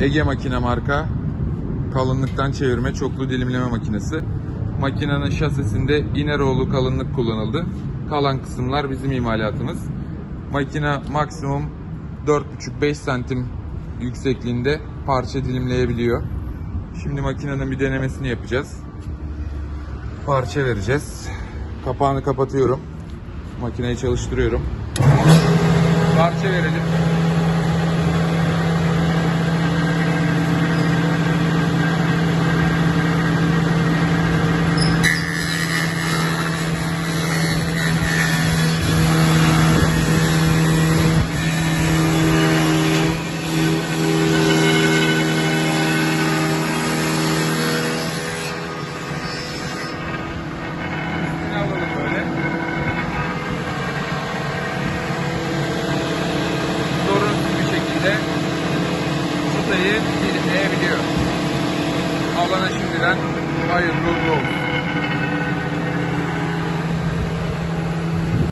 Ege makine marka kalınlıktan çevirme çoklu dilimleme makinesi. Makinenin şasisinde İneroğlu kalınlık kullanıldı. Kalan kısımlar bizim imalatımız. Makine maksimum 4,5-5 santim yüksekliğinde parça dilimleyebiliyor. Şimdi makinenin bir denemesini yapacağız. Parça vereceğiz. Kapağını kapatıyorum. Makineyi çalıştırıyorum. Parça verelim. Çıtayı dilimleyebiliyor. Alana şimdiden hayırlı olsun.